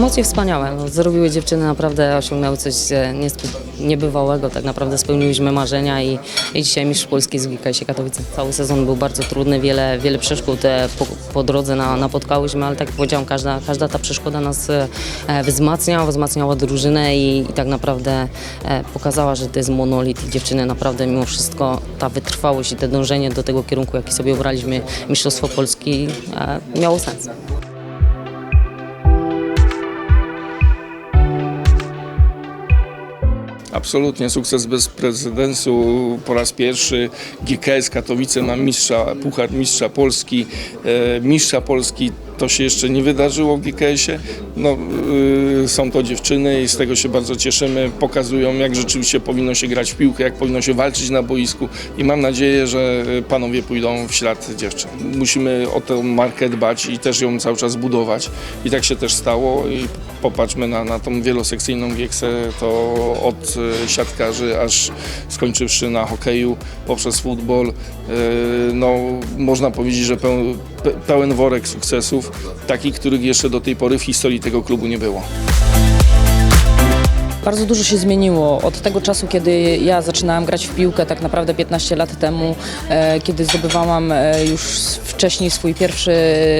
emocje wspaniałe. No, Zrobiły dziewczyny naprawdę, osiągnęły coś e, niebywałego. Tak naprawdę spełniliśmy marzenia i, i dzisiaj mistrz Polski z GKS Katowice. Cały sezon był bardzo trudny, wiele, wiele przeszkód e, po, po drodze na, napotkałyśmy, ale tak jak powiedziałam, każda, każda ta przeszkoda nas e, e, wzmacnia, wzmacniała drużynę i, i tak naprawdę pokazała, że to jest monolit i dziewczyny naprawdę mimo wszystko ta wytrwałość i to dążenie do tego kierunku, jaki sobie obraliśmy, Mistrzostwo Polski, miało sens. Absolutnie, sukces bez precedensu po raz pierwszy. GKS Katowice ma mistrza, puchar mistrza Polski. E, mistrza Polski to się jeszcze nie wydarzyło w GKS-ie. No, y, są to dziewczyny i z tego się bardzo cieszymy. Pokazują, jak rzeczywiście powinno się grać w piłkę, jak powinno się walczyć na boisku i mam nadzieję, że panowie pójdą w ślad dziewczyn. Musimy o tę markę dbać i też ją cały czas budować. I tak się też stało i popatrzmy na, na tą wielosekcyjną wieksę, to od siatkarzy aż skończywszy na hokeju, poprzez futbol. E, No, można powiedzieć, że peł- pe- pełen worek sukcesów, takich, których jeszcze do tej pory w historii tego klubu nie było. Bardzo dużo się zmieniło od tego czasu, kiedy ja zaczynałam grać w piłkę, tak naprawdę 15 lat temu, e, kiedy zdobywałam e, już wcześniej swój pierwszy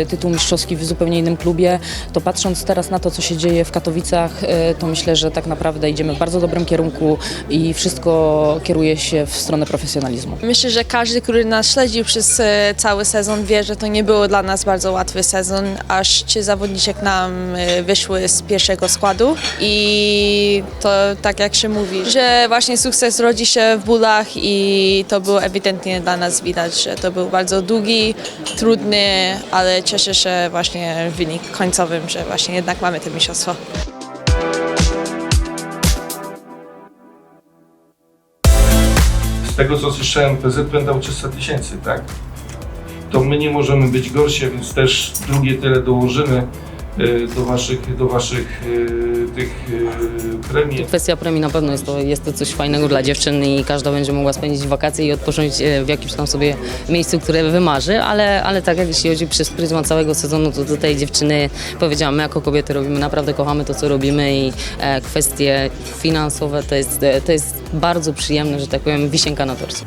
tytuł mistrzowski w zupełnie innym klubie, to patrząc teraz na to, co się dzieje w Katowicach, e, to myślę, że tak naprawdę idziemy w bardzo dobrym kierunku i wszystko kieruje się w stronę profesjonalizmu. Myślę, że każdy, który nas śledził przez e, cały sezon wie, że to nie było dla nas bardzo łatwy sezon, aż trzy zawodniczek nam e, wyszły z pierwszego składu i to tak jak się mówi, że właśnie sukces rodzi się w bólach i to było ewidentnie dla nas widać, że to był bardzo długi, trudny, ale cieszę się właśnie wynik końcowym, że właśnie jednak mamy to mistrzostwo. Z tego co słyszałem, PZPN dał 300 tysięcy, tak? To my nie możemy być gorsi, więc też drugie tyle dołożymy do waszych, do waszych e, tych e, premii. Kwestia premii na pewno jest to, jest to coś fajnego dla dziewczyn i każda będzie mogła spędzić wakacje i odpocząć e, w jakimś tam sobie miejscu, które wymarzy, ale, ale tak jak jeśli chodzi przez pryzmat całego sezonu, to tutaj dziewczyny, powiedziałam, my jako kobiety robimy, naprawdę kochamy to, co robimy i e, kwestie finansowe to jest, e, to jest bardzo przyjemne, że tak powiem, wisienka na torcie.